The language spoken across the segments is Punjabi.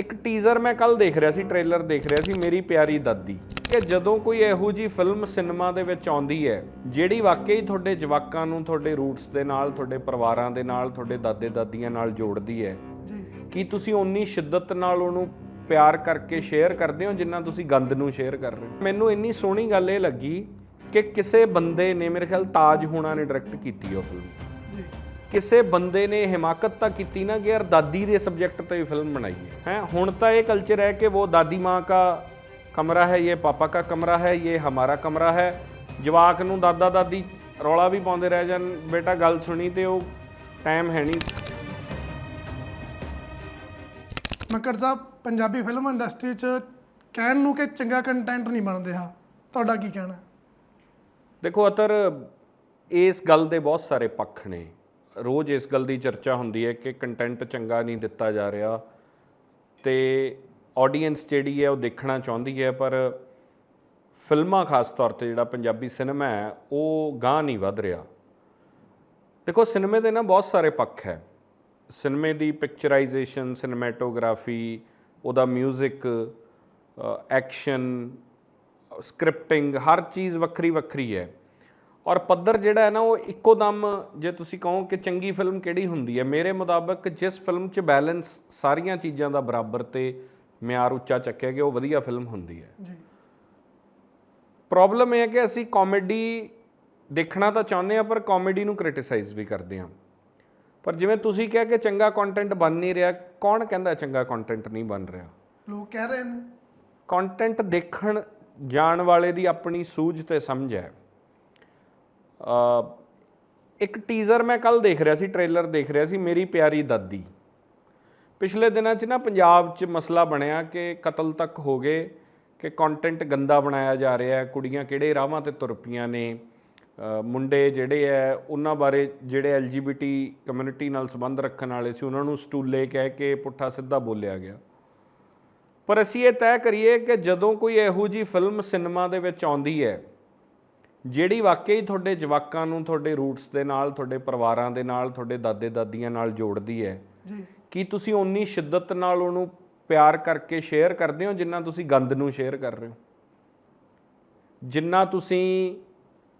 ਇੱਕ ਟੀਜ਼ਰ ਮੈਂ ਕੱਲ ਦੇਖ ਰਿਹਾ ਸੀ ਟ੍ਰੇਲਰ ਦੇਖ ਰਿਹਾ ਸੀ ਮੇਰੀ ਪਿਆਰੀ ਦਾਦੀ ਕਿ ਜਦੋਂ ਕੋਈ ਇਹੋ ਜੀ ਫਿਲਮ ਸਿਨੇਮਾ ਦੇ ਵਿੱਚ ਆਉਂਦੀ ਹੈ ਜਿਹੜੀ ਵਾਕਈ ਤੁਹਾਡੇ ਜਵਾਕਾਂ ਨੂੰ ਤੁਹਾਡੇ ਰੂਟਸ ਦੇ ਨਾਲ ਤੁਹਾਡੇ ਪਰਿਵਾਰਾਂ ਦੇ ਨਾਲ ਤੁਹਾਡੇ ਦਾਦੇ ਦਾਦੀਆਂ ਨਾਲ ਜੋੜਦੀ ਹੈ ਜੀ। ਕੀ ਤੁਸੀਂ ਓਨੀ ਸ਼ਿੱਦਤ ਨਾਲ ਉਹਨੂੰ ਪਿਆਰ ਕਰਕੇ ਸ਼ੇਅਰ ਕਰਦੇ ਹੋ ਜਿੰਨਾ ਤੁਸੀਂ ਗੰਦ ਨੂੰ ਸ਼ੇਅਰ ਕਰ ਰਹੇ ਹੋ? ਮੈਨੂੰ ਇੰਨੀ ਸੋਹਣੀ ਗੱਲ ਇਹ ਲੱਗੀ ਕਿ ਕਿਸੇ ਬੰਦੇ ਨੇ ਮੇਰੇ ਖਿਆਲ ਤਾਜ ਹੋਣਾ ਨੇ ਡਾਇਰੈਕਟ ਕੀਤੀ ਉਹ ਫਿਲਮ ਕਿਸੇ ਬੰਦੇ ਨੇ ਹਿਮਾਕਤ ਤਾਂ ਕੀਤੀ ਨਾ ਕਿ ਯਾਰ ਦਾਦੀ ਦੇ ਸਬਜੈਕਟ ਤੇ ਫਿਲਮ ਬਣਾਈ ਹੈ। ਹੈ ਹੁਣ ਤਾਂ ਇਹ ਕਲਚਰ ਹੈ ਕਿ ਉਹ ਦਾਦੀ ਮਾँ का ਕਮਰਾ ਹੈ ਇਹ ਪਾਪਾ का ਕਮਰਾ ਹੈ ਇਹ ਹਮਾਰਾ ਕਮਰਾ ਹੈ। ਜਵਾਕ ਨੂੰ ਦਾਦਾ ਦਾਦੀ ਰੌਲਾ ਵੀ ਪਾਉਂਦੇ ਰਹਿ ਜਾਣ। ਬੇਟਾ ਗੱਲ ਸੁਣੀ ਤੇ ਉਹ ਟਾਈਮ ਹੈ ਨਹੀਂ। ਮੱਕੜ ਸਾਹਿਬ ਪੰਜਾਬੀ ਫਿਲਮ ਇੰਡਸਟਰੀ 'ਚ ਕਹਿਣ ਨੂੰ ਕਿ ਚੰਗਾ ਕੰਟੈਂਟ ਨਹੀਂ ਬਣ ਰਿਹਾ ਤੁਹਾਡਾ ਕੀ ਕਹਿਣਾ? ਦੇਖੋ ਅਤਰ ਇਸ ਗੱਲ ਦੇ ਬਹੁਤ ਸਾਰੇ ਪੱਖ ਨੇ। ਰੋਜ਼ ਇਸ ਗੱਲ ਦੀ ਚਰਚਾ ਹੁੰਦੀ ਹੈ ਕਿ ਕੰਟੈਂਟ ਚੰਗਾ ਨਹੀਂ ਦਿੱਤਾ ਜਾ ਰਿਹਾ ਤੇ ਆਡੀਅנס ਜਿਹੜੀ ਹੈ ਉਹ ਦੇਖਣਾ ਚਾਹੁੰਦੀ ਹੈ, ਪਰ ਫਿਲਮਾਂ ਖਾਸ ਤੌਰ ਤੇ ਜਿਹੜਾ ਪੰਜਾਬੀ ਸਿਨੇਮਾ ਹੈ, ਉਹ ਗਾਂ ਨਹੀਂ ਵੱਧ ਰਿਹਾ। ਦੇਖੋ ਸਿਨੇਮੇ ਦੇ ਨਾ ਬਹੁਤ ਸਾਰੇ ਪੱਖ ਹੈ। ਸਿਨੇਮੇ ਦੀ ਪਿਕਚਰਾਈਜ਼ੇਸ਼ਨ ਸਿਨੇਮੈਟੋਗ੍ਰਾਫੀ ਉਹਦਾ 뮤직 ਐਕਸ਼ਨ ਸਕ੍ਰਿਪਟਿੰਗ ਹਰ ਚੀਜ਼ ਵੱਖਰੀ ਵੱਖਰੀ ਹੈ। ਔਰ ਪੱਧਰ ਜਿਹੜਾ ਹੈ ਨਾ ਉਹ ਇੱਕੋ ਦਮ ਜੇ ਤੁਸੀਂ ਕਹੋ ਕਿ ਚੰਗੀ ਫਿਲਮ ਕਿਹੜੀ ਹੁੰਦੀ ਹੈ? ਮੇਰੇ ਮੁਤਾਬਕ ਜਿਸ ਫਿਲਮ 'ਚ ਬੈਲੈਂਸ ਸਾਰੀਆਂ ਚੀਜ਼ਾਂ ਦਾ ਬਰਾਬਰ ਤੇ ਮਿਆਰ ਉੱਚਾ ਚੱਕਿਆ ਗਿਆ ਉਹ ਵਧੀਆ ਫਿਲਮ ਹੁੰਦੀ ਹੈ। ਜੀ। ਪ੍ਰੋਬਲਮ ਇਹ ਹੈ ਕਿ ਅਸੀਂ ਕਾਮੇਡੀ ਦੇਖਣਾ ਤਾਂ ਚਾਹੁੰਦੇ ਆ ਪਰ ਕਾਮੇਡੀ ਨੂੰ ਕ੍ਰਿਟਿਸਾਈਜ਼ ਵੀ ਕਰਦੇ ਹਾਂ। ਪਰ ਜਿਵੇਂ ਤੁਸੀਂ ਕਿਹਾ ਕਿ ਚੰਗਾ ਕੰਟੈਂਟ ਬਣ ਨਹੀਂ ਰਿਹਾ ਕੌਣ ਕਹਿੰਦਾ ਚੰਗਾ ਕੰਟੈਂਟ ਨਹੀਂ ਬਣ ਰਿਹਾ? ਲੋਕ ਕਹਿ ਰਹੇ ਨੇ। ਕੰਟੈਂਟ ਦੇਖਣ ਜਾਣ ਵਾਲੇ ਦੀ ਆਪਣੀ ਸੂਝ ਤੇ ਸਮਝ ਹੈ। ਇੱਕ ਟੀਜ਼ਰ ਮੈਂ ਕੱਲ ਦੇਖ ਰਿਹਾ ਸੀ ਟ੍ਰੇਲਰ ਦੇਖ ਰਿਹਾ ਸੀ, ਮੇਰੀ ਪਿਆਰੀ ਦਾਦੀ। ਪਿਛਲੇ ਦਿਨਾਂ 'ਚ ਨਾ ਪੰਜਾਬ 'ਚ ਮਸਲਾ ਬਣਿਆ ਕਿ ਕਤਲ ਤੱਕ ਹੋ ਗਏ, ਕਿ ਕੰਟੈਂਟ ਗੰਦਾ ਬਣਾਇਆ ਜਾ ਰਿਹਾ ਹੈ, ਕੁੜੀਆਂ ਕਿਹੜੇ ਰਾਹਾਂ ਤੇ ਤੁਰ ਪਈਆਂ ਨੇ ਮੁੰਡੇ ਜਿਹੜੇ ਐ, ਉਹਨਾਂ ਬਾਰੇ ਜਿਹੜੇ ਐਲਜੀਬੀਟੀ ਕਮਿਊਨਿਟੀ ਨਾਲ ਸੰਬੰਧ ਰੱਖਣ ਵਾਲੇ ਸੀ, ਉਹਨਾਂ ਨੂੰ ਸਟੂਲੇ ਕਹਿ ਕੇ ਪੁੱਠਾ ਸਿੱਧਾ ਬੋਲਿਆ ਗਿਆ। ਪਰ ਅਸੀਂ ਇਹ ਤੈਅ ਕਰੀਏ ਕਿ ਜਦੋਂ ਕੋਈ ਇਹੋ ਜੀ ਫਿਲਮ ਸਿਨੇਮਾ ਦੇ ਵਿੱਚ ਆਉਂਦੀ ਹੈ ਜਿਹੜੀ ਵਾਕਈ ਤੁਹਾਡੇ ਜਵਾਕਾਂ ਨੂੰ ਤੁਹਾਡੇ ਰੂਟਸ ਦੇ ਨਾਲ ਤੁਹਾਡੇ ਪਰਿਵਾਰਾਂ ਦੇ ਨਾਲ ਤੁਹਾਡੇ ਦਾਦੇ ਦਾਦੀਆਂ ਨਾਲ ਜੋੜਦੀ ਹੈ ਜੀ। ਕੀ ਤੁਸੀਂ ਓਨੀ ਸ਼ਿੱਦਤ ਨਾਲ ਉਹਨੂੰ ਪਿਆਰ ਕਰਕੇ ਸ਼ੇਅਰ ਕਰਦੇ ਹੋ ਜਿੰਨਾ ਤੁਸੀਂ ਗੰਦ ਨੂੰ ਸ਼ੇਅਰ ਕਰ ਰਹੇ ਹੋ? ਜਿੰਨਾ ਤੁਸੀਂ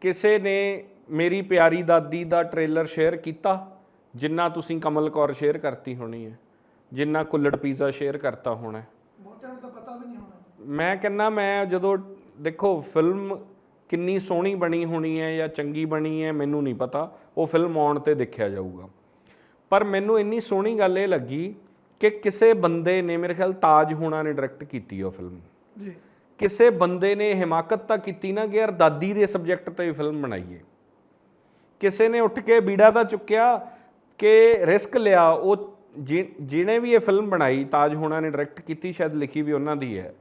ਕਿਸੇ ਨੇ ਮੇਰੀ ਪਿਆਰੀ ਦਾਦੀ ਦਾ ਟ੍ਰੇਲਰ ਸ਼ੇਅਰ ਕੀਤਾ ਜਿੰਨਾ ਤੁਸੀਂ ਕਮਲ ਕੌਰ ਸ਼ੇਅਰ ਕਰਤੀ ਹੋਣੀ ਹੈ ਜਿੰਨਾ ਕੁੱਲੜ ਪੀਜ਼ਾ ਸ਼ੇਅਰ ਕਰਤਾ ਹੋਣਾ ਬਹੁਤਿਆਂ ਨੂੰ ਤਾਂ ਪਤਾ ਵੀ ਨਹੀਂ ਹੋਣਾ। ਮੈਂ ਕਹਿੰਦਾ ਮੈਂ ਜਦੋਂ ਦੇਖੋ ਫਿਲਮ ਕਿੰਨੀ ਸੋਹਣੀ ਬਣੀ ਹੋਣੀ ਹੈ ਜਾਂ ਚੰਗੀ ਬਣੀ ਹੈ ਮੈਨੂੰ ਨਹੀਂ ਪਤਾ। ਉਹ ਫਿਲਮ ਆਉਣ ਤੇ ਦੇਖਿਆ ਜਾਊਗਾ। ਪਰ ਮੈਨੂੰ ਇੰਨੀ ਸੋਹਣੀ ਗੱਲ ਇਹ ਲੱਗੀ ਕਿ ਕਿਸੇ ਬੰਦੇ ਨੇ ਮੇਰੇ ਖਿਆਲ ਤਾਜ ਹੋਣਾ ਨੇ ਡਾਇਰੈਕਟ ਕੀਤੀ ਉਹ ਫਿਲਮ ਜੀ। ਕਿਸੇ ਬੰਦੇ ਨੇ ਹਿਮਾਕਤ ਤਾਂ ਕੀਤੀ ਨਾ ਕਿ ਯਾਰ ਦਾਦੀ ਦੇ ਸਬਜੈਕਟ ਤੇ ਫਿਲਮ ਬਣਾਈਏ। ਕਿਸੇ ਨੇ ਉੱਠ ਕੇ ਬੀੜਾ ਤਾਂ ਚੁੱਕਿਆ ਕਿ ਰਿਸਕ ਲਿਆ ਉਹ ਜਿ- ਜਿਹਨੇ ਵੀ ਇਹ ਫਿਲਮ ਬਣਾਈ ਤਾਜ ਹੋਣਾ ਨੇ ਡਾਇਰੈਕਟ ਕੀਤੀ ਸ਼ਾਇਦ ਲਿਖੀ ਵੀ ਉਹਨਾਂ ਦੀ ਹੈ।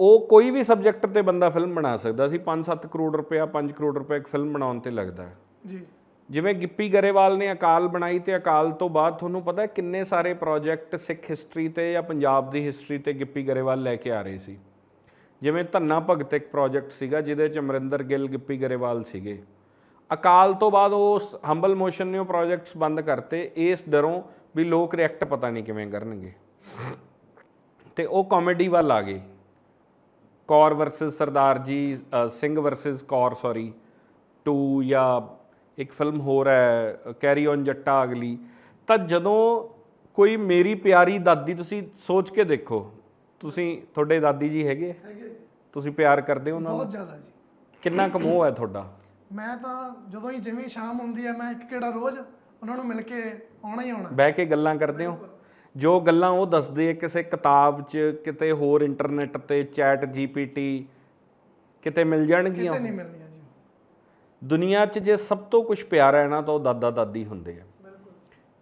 ਉਹ ਕੋਈ ਵੀ ਸਬਜੈਕਟ ਤੇ ਬੰਦਾ ਫਿਲਮ ਬਣਾ ਸਕਦਾ ਸੀ 5-7 ਕਰੋੜ ਰੁਪਇਆ 5 ਕਰੋੜ ਰੁਪਏ ਇੱਕ ਫਿਲਮ ਬਣਾਉਣ ਤੇ ਲੱਗਦਾ ਜੀ। ਜਿਵੇਂ ਗਿੱਪੀ ਗਰੇਵਾਲ ਨੇ ਅਕਾਲ ਬਣਾਈ ਤੇ ਅਕਾਲ ਤੋਂ ਬਾਅਦ ਤੁਹਾਨੂੰ ਪਤਾ ਕਿੰਨੇ ਸਾਰੇ ਪ੍ਰੋਜੈਕਟ ਸਿੱਖ ਹਿਸਟਰੀ ਤੇ ਜਾਂ ਪੰਜਾਬ ਦੀ ਹਿਸਟਰੀ ਤੇ ਗਿੱਪੀ ਗਰੇਵਾਲ ਲੈ ਕੇ ਆ ਰਹੇ ਸੀ। ਜਿਵੇਂ ਧੰਨਾ ਭਗਤ ਇੱਕ ਪ੍ਰੋਜੈਕਟ ਸੀਗਾ ਜਿਹਦੇ ਚ ਅਮਰਿੰਦਰ ਗਿੱਲ ਗਿੱਪੀ ਗਰੇਵਾਲ ਸੀਗੇ। ਅਕਾਲ ਤੋਂ ਬਾਅਦ ਉਸ ਹੰਬਲ ਮੋਸ਼ਨ ਨੇ ਉਹ ਪ੍ਰੋਜੈਕਟਸ ਬੰਦ ਕਰਤੇ। ਇਸ ਡਰੋਂ ਵੀ ਲੋਕ ਰਿਐਕਟ ਪਤਾ ਨਹੀਂ ਕਿਵੇਂ ਕਰਨਗੇ। ਤੇ ਉਹ ਕਾਮੇਡੀ ਵੱਲ ਆ ਗਏ। Kaur versus Sardar ji Singh versus Kaur sorry 2 ਜਾਂ ਇੱਕ ਫਿਲਮ ਹੋਰ ਹੈ ਕੈਰੀ ਔਨ ਜੱਟਾ ਅਗਲੀ। ਤਾਂ ਜਦੋਂ ਕੋਈ ਮੇਰੀ ਪਿਆਰੀ ਦਾਦੀ ਤੁਸੀਂ ਸੋਚ ਕੇ ਦੇਖੋ ਤੁਸੀਂ ਤੁਹਾਡੇ ਦਾਦੀ ਜੀ ਹੈਗੇ? ਹੈਗੇ ਤੁਸੀਂ ਪਿਆਰ ਕਰਦੇ ਹੋ ਉਹਨਾਂ ਨੂੰ? ਬਹੁਤ ਜ਼ਿਆਦਾ ਜੀ। ਕਿੰਨਾ ਕੁ ਮੋਹ ਹੈ ਤੁਹਾਡਾ? ਮੈਂ ਤਾਂ ਜਦੋਂ ਹੀ ਜਿਵੇਂ ਸ਼ਾਮ ਹੁੰਦੀ ਹੈ ਮੈਂ ਇੱਕ ਕਿਹੜਾ ਰੋਜ਼ ਉਹਨਾਂ ਨੂੰ ਮਿਲ ਕੇ ਆਉਣਾ ਹੀ ਆਉਣਾ। ਬਹਿ ਕੇ ਗੱਲਾਂ ਕਰਦੇ ਹੋ? ਜੋ ਗੱਲਾਂ ਉਹ ਦੱਸਦੇ ਆ ਕਿਸੇ ਕਿਤਾਬ 'ਚ ਕਿਤੇ ਹੋਰ ਇੰਟਰਨੈਟ ਤੇ ਚੈਟ ਜੀਪੀਟੀ ਕਿਤੇ ਮਿਲ ਜਾਣਗੀਆਂ? ਕਿਤੇ ਨਹੀਂ ਮਿਲਦੀਆਂ ਜੀ। ਦੁਨੀਆ 'ਚ ਜੇ ਸਭ ਤੋਂ ਕੁਝ ਪਿਆਰਾ ਹੈ ਨਾ ਤਾਂ ਉਹ ਦਾਦਾ ਦਾਦੀ ਹੁੰਦੇ ਆ। ਬਿਲਕੁਲ।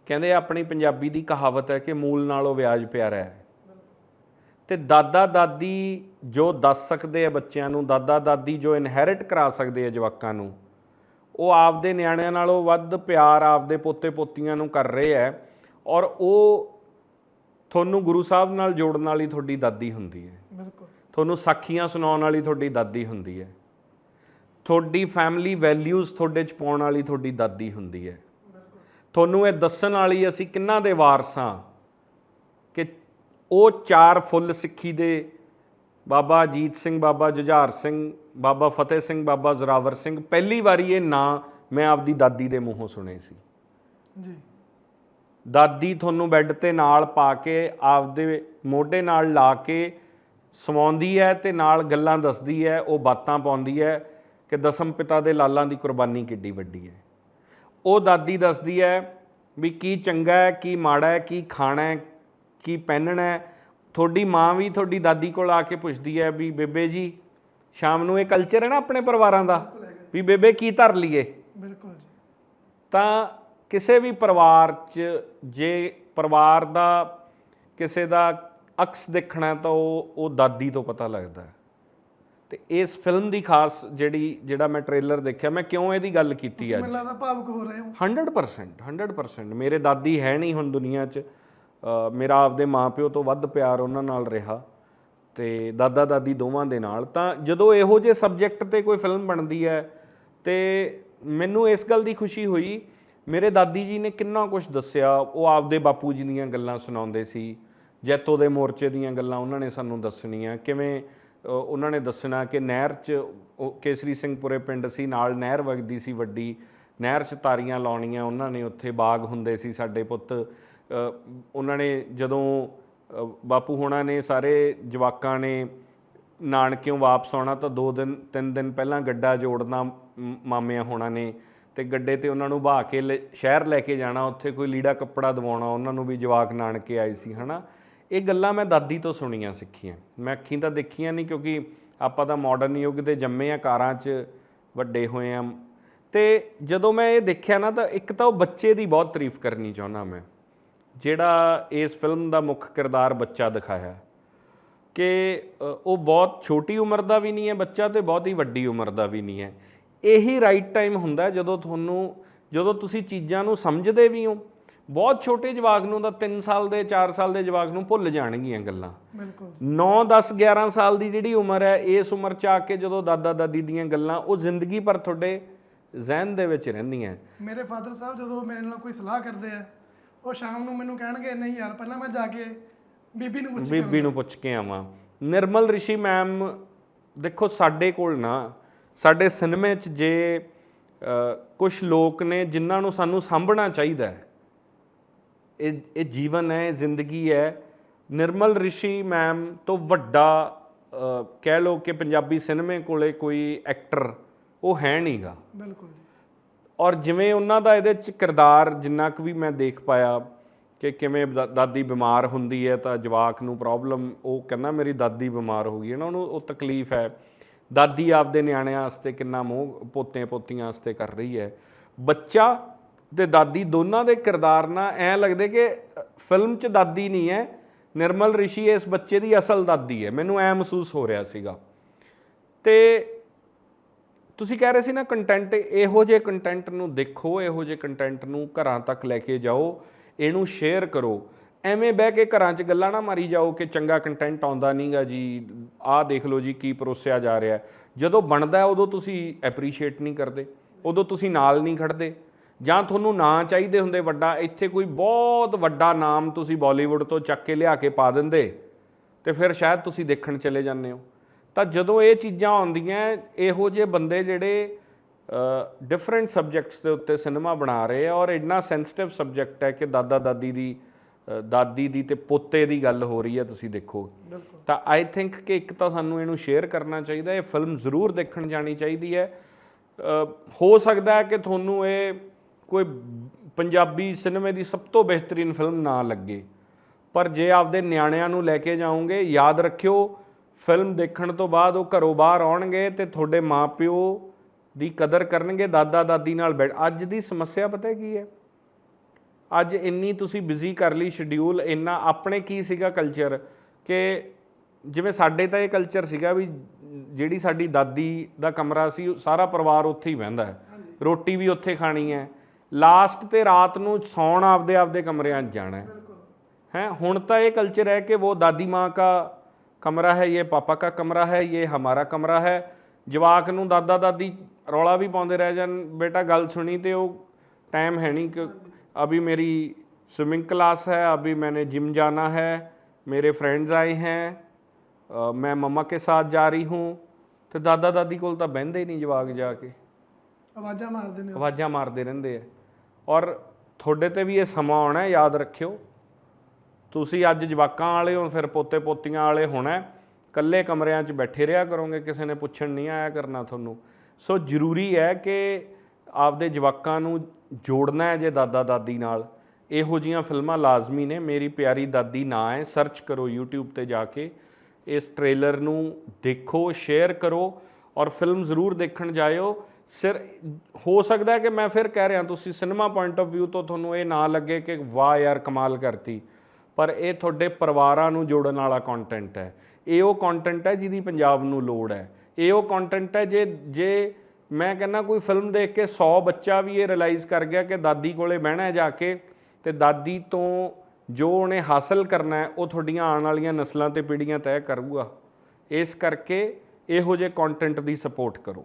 ਕਹਿੰਦੇ ਆਪਣੀ ਪੰਜਾਬੀ ਦੀ ਕਹਾਵਤ ਹੈ ਕਿ ਮੂਲ ਨਾਲੋਂ ਵਿਆਜ ਪਿਆਰਾ ਹੈ। ਤੇ ਦਾਦਾ ਦਾਦੀ ਜੋ ਦੱਸ ਸਕਦੇ ਆ ਬੱਚਿਆਂ ਨੂੰ ਦਾਦਾ ਦਾਦੀ ਜੋ ਇਨਹੈਰਿਟ ਕਰਾ ਸਕਦੇ ਆ ਜਵਾਕਾਂ ਨੂੰ ਉਹ ਆਪਦੇ ਨਿਆਣਿਆਂ ਨਾਲੋਂ ਵੱਧ ਪਿਆਰ ਆਪਦੇ ਪੋਤੇ ਪੋਤੀਆਂ ਨੂੰ ਕਰ ਰਹੇ ਹੈ ਔਰ ਉਹ ਤੁਹਾਨੂੰ ਗੁਰੂ ਸਾਹਿਬ ਨਾਲ ਜੋੜਨ ਵਾਲੀ ਤੁਹਾਡੀ ਦਾਦੀ ਹੁੰਦੀ ਹੈ। ਬਿਲਕੁਲ। ਤੁਹਾਨੂੰ ਸਾਖੀਆਂ ਸੁਣਾਉਣ ਵਾਲੀ ਤੁਹਾਡੀ ਦਾਦੀ ਹੁੰਦੀ ਹੈ। ਤੁਹਾਡੀ ਫੈਮਿਲੀ ਵੈਲਿਊਜ਼ ਤੁਹਾਡੇ ਚ ਪਾਉਣ ਵਾਲੀ ਤੁਹਾਡੀ ਦਾਦੀ ਹੁੰਦੀ ਹੈ। ਤੁਹਾਨੂੰ ਇਹ ਦੱਸਣ ਵਾਲੀ ਅਸੀਂ ਕਿੰਨਾ ਦੇ ਵਾਰਸ ਕਿ ਉਹ ਚਾਰ ਫੁੱਲ ਸਿੱਖੀ ਦੇ ਬਾਬਾ ਅਜੀਤ ਸਿੰਘ ਬਾਬਾ ਜੁਝਾਰ ਸਿੰਘ ਬਾਬਾ ਫਤਿਹ ਸਿੰਘ ਬਾਬਾ ਜ਼ੋਰਾਵਰ ਸਿੰਘ ਪਹਿਲੀ ਵਾਰੀ ਇਹ ਨਾਂ ਮੈਂ ਆਪਦੀ ਦਾਦੀ ਦੇ ਮੂੰਹੋਂ ਸੁਣੇ ਸੀ। ਜੀ। ਦਾਦੀ ਤੁਹਾਨੂੰ ਬੈੱਡ ਤੇ ਨਾਲ ਪਾ ਕੇ ਆਪਦੇ ਮੋਢੇ ਨਾਲ ਲਾ ਕੇ ਸਵਾਉਂਦੀ ਹੈ ਤੇ ਨਾਲ ਗੱਲਾਂ ਦੱਸਦੀ ਹੈ ਉਹ ਬਾਤਾਂ ਪਾਉਂਦੀ ਹੈ ਕਿ ਦਸਮ ਪਿਤਾ ਦੇ ਲਾਲਾਂ ਦੀ ਕੁਰਬਾਨੀ ਕਿੱਡੀ ਵੱਡੀ ਹੈ। ਉਹ ਦਾਦੀ ਦੱਸਦੀ ਹੈ ਵੀ ਕੀ ਚੰਗਾ ਹੈ ਕੀ ਮਾੜਾ ਹੈ ਕੀ ਖਾਣਾ ਹੈ ਕੀ ਪਹਿਨਣਾ ਹੈ। ਤੁਹਾਡੀ ਮਾਂ ਵੀ ਤੁਹਾਡੀ ਦਾਦੀ ਕੋਲ ਆ ਕੇ ਪੁੱਛਦੀ ਹੈ ਵੀ ਬੇਬੇ ਜੀ ਸ਼ਾਮ ਨੂੰ ਇਹ ਕਲਚਰ ਹੈ ਨਾ ਆਪਣੇ ਪਰਿਵਾਰਾਂ ਦਾ? ਵੀ ਬੇਬੇ ਕੀ ਧਰ ਲਈਏ? ਬਿਲਕੁਲ ਜੀ। ਤਾਂ ਕਿਸੇ ਵੀ ਪਰਿਵਾਰ 'ਚ ਜੇ ਪਰਿਵਾਰ ਦਾ ਕਿਸੇ ਦਾ ਅਕਸ ਦੇਖਣਾ ਤਾਂ ਉਹ ਉਹ ਦਾਦੀ ਤੋਂ ਪਤਾ ਲੱਗਦਾ ਤੇ ਇਸ ਫਿਲਮ ਦੀ ਖਾਸ ਜਿਹੜੀ ਜਿਹੜਾ ਮੈਂ ਟ੍ਰੇਲਰ ਦੇਖਿਆ ਮੈਂ ਕਿਉਂ ਇਹਦੀ ਗੱਲ ਕੀਤੀ ਅੱਜ? ਮੈਨੂੰ ਲੱਗਦਾ ਭਾਵੁਕ ਹੋ ਰਹੇ ਹੋ। 100% 100% ਮੇਰੇ ਦਾਦੀ ਹੈ ਨਹੀਂ ਹੁਣ ਦੁਨੀਆ 'ਚ। ਮੇਰਾ ਆਪਦੇ ਮਾਪਿਓ ਤੋਂ ਵੱਧ ਪਿਆਰ ਉਹਨਾਂ ਨਾਲ ਰਿਹਾ ਤੇ ਦਾਦਾ ਦਾਦੀ ਦੋਵਾਂ ਦੇ ਨਾਲ। ਤਾਂ ਜਦੋਂ ਇਹੋ ਜਿਹੇ ਸਬਜੈਕਟ ਤੇ ਕੋਈ ਫਿਲਮ ਬਣਦੀ ਹੈ ਤੇ ਮੈਨੂੰ ਇਸ ਗੱਲ ਦੀ ਖੁਸ਼ੀ ਹੋਈ ਮੇਰੇ ਦਾਦੀ ਜੀ ਨੇ ਕਿੰਨਾ ਕੁਝ ਦੱਸਿਆ, ਉਹ ਆਪਦੇ ਬਾਪੂ ਜੀ ਦੀਆਂ ਗੱਲਾਂ ਸੁਣਾਉਂਦੇ ਸੀ, ਜੈਤੋ ਦੇ ਮੋਰਚੇ ਦੀਆਂ ਗੱਲਾਂ ਉਹਨਾਂ ਨੇ ਸਾਨੂੰ ਦੱਸਣੀਆਂ, ਕਿਵੇਂ ਉਹਨਾਂ ਨੇ ਦੱਸਣਾ ਕਿ ਨਹਿਰ 'ਚ, ਉਹ ਕੇਸਰੀ ਸਿੰਘਪੁਰੇ ਪਿੰਡ ਸੀ, ਨਾਲ ਨਹਿਰ ਵਗਦੀ ਸੀ ਵੱਡੀ, ਨਹਿਰ 'ਚ ਤਾਰੀਆਂ ਲਾਉਣੀਆਂ, ਉਹਨਾਂ ਨੇ ਉੱਥੇ ਬਾਗ ਹੁੰਦੇ ਸੀ ਸਾਡੇ ਪੁੱਤ ਉਹਨਾਂ ਨੇ ਜਦੋਂ ਬਾਪੂ ਹੋਣਾ ਨੇ ਸਾਰੇ ਜਵਾਕਾਂ ਨੇ ਨਾਨਕਿਓਂ ਵਾਪਸ ਆਉਣਾ ਤਾਂ ਦੋ ਦਿਨ, ਤਿੰਨ ਦਿਨ ਪਹਿਲਾਂ ਗੱਡਾ ਜੋੜਨਾ ਮ- ਮਾਮਿਆਂ ਹੋਣਾ ਨੇ ਤੇ ਗੱਡੇ ਤੇ ਉਹਨਾਂ ਨੂੰ ਬਹਾ ਕੇ ਲੈ- ਸ਼ਹਿਰ ਲੈ ਕੇ ਜਾਣਾ, ਉੱਥੇ ਕੋਈ ਲੀੜਾ ਕੱਪੜਾ ਦਿਵਾਉਣਾ, ਉਹਨਾਂ ਨੂੰ ਵੀ ਜਵਾਕ ਨਾਨਕੇ ਆਏ ਸੀ, ਹਨਾ? ਇਹ ਗੱਲਾਂ ਮੈਂ ਦਾਦੀ ਤੋਂ ਸੁਣੀਆਂ ਸਿੱਖੀਆਂ। ਮੈਂ ਅੱਖੀਂ ਤਾਂ ਦੇਖੀਆਂ ਨਹੀਂ ਕਿਉਂਕਿ ਆਪਾਂ ਤਾਂ ਮਾਡਰਨ ਯੁੱਗ ਦੇ ਜੰਮੇ ਆ, ਕਾਰਾਂ 'ਚ ਵੱਡੇ ਹੋਏ ਆ। ਤੇ ਜਦੋਂ ਮੈਂ ਇਹ ਦੇਖਿਆ ਨਾ, ਤਾਂ ਇੱਕ ਤਾਂ ਉਹ ਬੱਚੇ ਦੀ ਬਹੁਤ ਤਾਰੀਫ ਕਰਨੀ ਚਾਹੁੰਦਾ ਮੈਂ, ਜਿਹੜਾ ਇਸ ਫਿਲਮ ਦਾ ਮੁੱਖ ਕਿਰਦਾਰ ਬੱਚਾ ਦਿਖਾਇਆ। ਕਿ ਉਹ ਬਹੁਤ ਛੋਟੀ ਉਮਰ ਦਾ ਵੀ ਨਹੀਂ ਹੈ, ਬੱਚਾ ਤੇ ਬਹੁਤ ਹੀ ਵੱਡੀ ਉਮਰ ਦਾ ਵੀ ਨਹੀਂ ਹੈ। ਇਹੀ ਰਾਈਟ ਟਾਈਮ ਹੁੰਦਾ ਜਦੋਂ ਤੁਹਾਨੂੰ ਜਦੋਂ ਤੁਸੀਂ ਚੀਜ਼ਾਂ ਨੂੰ ਸਮਝਦੇ ਵੀ ਹੋ। ਬਹੁਤ ਛੋਟੇ ਜਵਾਕ ਨੂੰ ਤਾਂ 3 ਸਾਲ ਦੇ 4 ਸਾਲ ਦੇ ਜਵਾਕ ਨੂੰ ਭੁੱਲ ਜਾਣਗੀਆਂ ਗੱਲਾਂ। ਬਿਲਕੁਲ। 9 10 11 ਸਾਲ ਦੀ ਜਿਹੜੀ ਉਮਰ ਹੈ ਇਸ ਉਮਰ ਚ ਆ ਕੇ ਜਦੋਂ ਦਾਦਾ ਦਾਦੀ ਦੀਆਂ ਗੱਲਾਂ ਉਹ ਜ਼ਿੰਦਗੀ ਭਰ ਤੁਹਾਡੇ ਜ਼ਿਹਨ ਦੇ ਵਿੱਚ ਰਹਿੰਦੀਆਂ। ਮੇਰੇ ਫਾਦਰ ਸਾਹਿਬ ਜਦੋਂ ਮੇਰੇ ਨਾਲ ਕੋਈ ਸਲਾਹ ਕਰਦੇ ਆ ਉਹ ਸ਼ਾਮ ਨੂੰ ਮੈਨੂੰ ਕਹਿਣਗੇ ਨਹੀਂ ਯਾਰ ਪਹਿਲਾਂ ਮੈਂ ਜਾ ਕੇ ਬੀਬੀ ਨੂੰ ਪੁੱਛ ਕੇ ਬੀਬੀ ਨੂੰ ਪੁੱਛ ਕੇ ਆਵਾਂ। ਨਿਰਮਲ ਰਿਸ਼ੀ ਮੈਮ ਦੇਖੋ ਸਾਡੇ ਕੋਲ ਨਾ ਸਾਡੇ ਸਿਨੇਮੇ 'ਚ ਜੇ ਕੁਝ ਲੋਕ ਨੇ ਜਿਨ੍ਹਾਂ ਨੂੰ ਸਾਨੂੰ ਸਾਂਭਣਾ ਚਾਹੀਦਾ ਹੈ ਇਹ ਇਹ ਜੀਵਨ ਹੈ ਜ਼ਿੰਦਗੀ ਹੈ। ਨਿਰਮਲ ਰਿਸ਼ੀ ਮੈਮ ਤੋਂ ਵੱਡਾ ਕਹਿ ਲਓ ਕਿ ਪੰਜਾਬੀ ਸਿਨੇਮੇ ਕੋਲੇ ਕੋਈ ਐਕਟਰ ਉਹ ਹੈ ਨਹੀਂਗਾ। ਬਿਲਕੁਲ ਔਰ ਜਿਵੇਂ ਉਹਨਾਂ ਦਾ ਇਹਦੇ ਚ ਕਿਰਦਾਰ ਜਿੰਨਾ ਕੁ ਵੀ ਮੈਂ ਦੇਖ ਪਾਇਆ ਕਿ ਕਿਵੇਂ ਦਾਦੀ ਬਿਮਾਰ ਹੁੰਦੀ ਹੈ ਤਾਂ ਜਵਾਕ ਨੂੰ ਪ੍ਰੋਬਲਮ ਉਹ ਕਹਿੰਦਾ ਮੇਰੀ ਦਾਦੀ ਬਿਮਾਰ ਹੋ ਗਈ ਹੈ ਨਾ ਉਹਨੂੰ ਉਹ ਤਕਲੀਫ ਹੈ। ਦਾਦੀ ਆਪਦੇ ਨਿਆਣਿਆਂ ਵਾਸਤੇ ਕਿੰਨਾ ਮੋਹ ਪੋਤੇ ਪੋਤੀਆਂ ਵਾਸਤੇ ਕਰ ਰਹੀ ਹੈ। ਬੱਚਾ ਤੇ ਦਾਦੀ ਦੋਨਾਂ ਦੇ ਕਿਰਦਾਰ ਨਾਲ ਐ ਲੱਗਦੇ ਕਿ ਫਿਲਮ 'ਚ ਦਾਦੀ ਨਹੀਂ ਹੈ, ਨਿਰਮਲ ਰਿਸ਼ੀ ਇਸ ਬੱਚੇ ਦੀ ਅਸਲ ਦਾਦੀ ਹੈ। ਮੈਨੂੰ ਐ ਮਹਿਸੂਸ ਹੋ ਰਿਹਾ ਸੀਗਾ। ਤੇ ਤੁਸੀਂ ਕਹਿ ਰਹੇ ਸੀ ਨਾ ਕੰਟੈਂਟ ਇਹੋ ਜਿਹੇ ਕੰਟੈਂਟ ਨੂੰ ਦੇਖੋ, ਇਹੋ ਜਿਹੇ ਕੰਟੈਂਟ ਨੂੰ ਘਰਾਂ ਤੱਕ ਲੈ ਕੇ ਜਾਓ, ਇਹਨੂੰ ਸ਼ੇਅਰ ਕਰੋ। ਐਵੇਂ ਬਹਿ ਕੇ ਘਰਾਂ 'ਚ ਗੱਲਾਂ ਨਾ ਮਾਰੀ ਜਾਓ ਕਿ ਚੰਗਾ ਕੰਟੈਂਟ ਆਉਂਦਾ ਨਹੀਂਗਾ ਜੀ, ਆਹ ਦੇਖ ਲਓ ਜੀ ਕੀ ਪਰੋਸਿਆ ਜਾ ਰਿਹਾ। ਜਦੋਂ ਬਣਦਾ ਉਦੋਂ ਤੁਸੀਂ ਐਪਰੀਸ਼ੀਏਟ ਨਹੀਂ ਕਰਦੇ, ਉਦੋਂ ਤੁਸੀਂ ਨਾਲ ਨਹੀਂ ਖੜਦੇ। ਜਾਂ ਤੁਹਾਨੂੰ ਨਾਂ ਚਾਹੀਦੇ ਹੁੰਦੇ ਵੱਡਾ, ਇੱਥੇ ਕੋਈ ਬਹੁਤ ਵੱਡਾ ਨਾਮ ਤੁਸੀਂ ਬਾਲੀਵੁੱਡ ਤੋਂ ਚੱਕ ਕੇ ਲਿਆ ਕੇ ਪਾ ਦਿੰਦੇ ਤੇ ਫਿਰ ਸ਼ਾਇਦ ਤੁਸੀਂ ਦੇਖਣ ਚਲੇ ਜਾਂਦੇ ਹੋ। ਤਾਂ ਜਦੋਂ ਇਹ ਚੀਜ਼ਾਂ ਆਉਂਦੀਆਂ, ਇਹੋ ਜਿਹੇ ਬੰਦੇ ਜਿਹੜੇ ਡਿਫਰੈਂਟ ਸਬਜੈਕਟਸ ਦੇ ਉੱਤੇ ਸਿਨੇਮਾ ਬਣਾ ਰਹੇ ਆ ਔਰ ਇੰਨਾ ਸੈਂਸਿਟਿਵ ਸਬਜੈਕਟ ਹੈ ਕਿ ਦਾਦਾ ਦਾਦੀ ਦੀ ਦਾਦੀ ਦੀ ਤੇ ਪੋਤੇ ਦੀ ਗੱਲ ਹੋ ਰਹੀ ਹੈ ਤੁਸੀਂ ਦੇਖੋ ਤਾਂ ਆਈ ਥਿੰਕ ਕਿ ਇੱਕ ਤਾਂ ਸਾਨੂੰ ਇਹਨੂੰ ਸ਼ੇਅਰ ਕਰਨਾ ਚਾਹੀਦਾ ਇਹ ਫਿਲਮ ਜ਼ਰੂਰ ਦੇਖਣ ਜਾਣੀ ਚਾਹੀਦੀ ਹੈ। ਹੋ ਸਕਦਾ ਹੈ ਕਿ ਤੁਹਾਨੂੰ ਇਹ ਕੋਈ ਪੰਜਾਬੀ ਸਿਨੇਮੇ ਦੀ ਸਭ ਤੋਂ ਬਿਹਤਰੀਨ ਫਿਲਮ ਨਾ ਲੱਗੇ। ਪਰ ਜੇ ਆਪਦੇ ਨਿਆਣਿਆਂ ਨੂੰ ਲੈ ਕੇ ਜਾਓਗੇ ਯਾਦ ਰੱਖਿਓ ਫਿਲਮ ਦੇਖਣ ਤੋਂ ਬਾਅਦ ਉਹ ਘਰੋਂ ਬਾਹਰ ਆਉਣਗੇ ਤੇ ਤੁਹਾਡੇ ਮਾਪਿਓ ਦੀ ਕਦਰ ਕਰਨਗੇ ਦਾਦਾ ਦਾਦੀ ਨਾਲ ਬੈਠ ਅੱਜ ਦੀ ਸਮੱਸਿਆ ਪਤਾ ਕੀ ਹੈ? ਅੱਜ ਇੰਨੀ ਤੁਸੀਂ ਬਿਜ਼ੀ ਕਰ ਲਈ ਸ਼ਡਿਊਲ ਇੰਨਾ ਆਪਣੇ ਕੀ ਸੀਗਾ ਕਲਚਰ ਕਿ ਜਿਵੇਂ ਸਾਡੇ ਤਾਂ ਇਹ ਕਲਚਰ ਸੀਗਾ ਵੀ ਜਿਹੜੀ ਸਾਡੀ ਦਾਦੀ ਦਾ ਕਮਰਾ ਸੀ ਸਾਰਾ ਪਰਿਵਾਰ ਉੱਥੇ ਹੀ ਬਹਿੰਦਾ ਹੈ। ਰੋਟੀ ਵੀ ਉੱਥੇ ਖਾਣੀ ਹੈ। ਲਾਸਟ ਤੇ ਰਾਤ ਨੂੰ ਸੌਣ ਆਪਦੇ ਆਪਦੇ ਕਮਰਿਆਂ 'ਚ ਜਾਣਾ ਹੈ। ਹੈ ਹੁਣ ਤਾਂ ਇਹ ਕਲਚਰ ਹੈ ਕਿ ਉਹ ਦਾਦੀ ਮਾਂ ਦਾ ਕਮਰਾ ਹੈ ਇਹ ਪਾਪਾ ਦਾ ਕਮਰਾ ਹੈ ਇਹ ਹਮਾਰਾ ਕਮਰਾ ਹੈ। ਜਵਾਕ ਨੂੰ ਦਾਦਾ ਦਾਦੀ ਰੌਲਾ ਵੀ ਪਾਉਂਦੇ ਰਹਿ ਜਾਣ। ਬੇਟਾ ਗੱਲ ਸੁਣੀ ਤੇ ਉਹ ਟਾਈਮ ਹੈ ਨਹੀਂ ਕਿ ਅਭੀ ਮੇਰੀ स्विमिंग क्लास है अभी मैंने जिम जाना है मेरे फ्रेंड्स आए हैं अ, मैं मम्मा के साथ जा रही हूँ ਤੇ ਦਾਦਾ ਦਾਦੀ ਕੋਲ ਤਾਂ ਬਹਿੰਦੇ ਹੀ ਨਹੀਂ ਜਵਾਕ ਜਾ ਕੇ ਆਵਾਜ਼ਾਂ ਮਾਰਦੇ ਨੇ ਉਹ। ਆਵਾਜ਼ਾਂ ਮਾਰਦੇ ਰਹਿੰਦੇ ਆ ਔਰ ਤੁਹਾਡੇ ਤੇ ਵੀ ਇਹ ਸਮਾਂ ਆਉਣਾ ਹੈ, ਯਾਦ ਰੱਖਿਓ ਤੁਸੀਂ ਅੱਜ ਜਵਾਕਾਂ ਵਾਲੇ ਹੋ ਫਿਰ ਪੋਤੇ ਪੋਤੀਆਂ ਵਾਲੇ ਹੋਣਾ ਹੈ। ਇਕੱਲੇ ਕਮਰਿਆਂ 'ਚ ਬੈਠੇ ਰਿਹਾ ਕਰੋਗੇ ਕਿਸੇ ਨੇ ਪੁੱਛਣ ਨਹੀਂ ਆਇਆ ਕਰਨਾ ਤੁਹਾਨੂੰ ਸੋ ਜ਼ਰੂਰੀ ਹੈ ਕਿ ਆਪਦੇ ਜਵਾਕਾਂ ਨੂੰ ਜੋੜਨਾ ਹੈ ਜੇ ਦਾਦਾ ਦਾਦੀ ਨਾਲ। ਇਹੋ ਜੀਆਂ ਫਿਲਮਾਂ ਲਾਜ਼ਮੀ ਨੇ। ਮੇਰੀ ਪਿਆਰੀ ਦਾਦੀ ਨਾਂ ਹੈ। ਸਰਚ ਕਰੋ YouTube ਤੇ ਜਾ ਕੇ। ਇਸ ਟ੍ਰੇਲਰ ਨੂੰ ਦੇਖੋ, ਸ਼ੇਅਰ ਕਰੋ ਔਰ ਫਿਲਮ ਜ਼ਰੂਰ ਦੇਖਣ ਜਾਇਓ। ਸਿਰ, ਹੋ ਸਕਦਾ ਹੈ ਕਿ ਮੈਂ ਫਿਰ ਕਹਿ ਰਿਹਾ, ਤੁਸੀਂ ਸਿਨੇਮਾ ਪੁਆਇੰਟ ਆਫ View ਤੋਂ ਤੁਹਾਨੂੰ ਇਹ ਨਾ ਲੱਗੇ ਕਿ ਵਾਹ ਯਾਰ, ਕਮਾਲ ਕਰਤੀ। ਪਰ ਇਹ ਤੁਹਾਡੇ ਪਰਿਵਾਰਾਂ ਨੂੰ ਜੋੜਨ ਵਾਲਾ ਕੰਟੈਂਟ ਹੈ। ਇਹ ਉਹ ਕੰਟੈਂਟ ਹੈ ਜਿਹਦੀ ਪੰਜਾਬ ਨੂੰ ਲੋੜ ਹੈ। ਇਹ ਉਹ ਕੰਟੈਂਟ ਹੈ ਜੇ ਜੇ ਮੈਂ ਕਹਿੰਦਾ ਕੋਈ ਫਿਲਮ ਦੇਖ ਕੇ 100 ਬੱਚਾ ਵੀ ਇਹ ਰਿਅਲਾਈਜ਼ ਕਰ ਗਿਆ ਕਿ ਦਾਦੀ ਕੋਲੇ ਬਹਿਣਾ ਜਾ ਕੇ ਤੇ ਦਾਦੀ ਤੋਂ ਜੋ ਉਹਨੇ ਹਾਸਲ ਕਰਨਾ ਹੈ, ਉਹ ਤੁਹਾਡੀਆਂ ਆਉਣ ਵਾਲੀਆਂ ਨਸਲਾਂ ਤੇ ਪੀੜ੍ਹੀਆਂ ਤੈਅ ਕਰੂਗਾ। ਇਸ ਕਰਕੇ ਇਹੋ ਜਿਹੇ ਕੰਟੈਂਟ ਦੀ ਸਪੋਰਟ ਕਰੋ।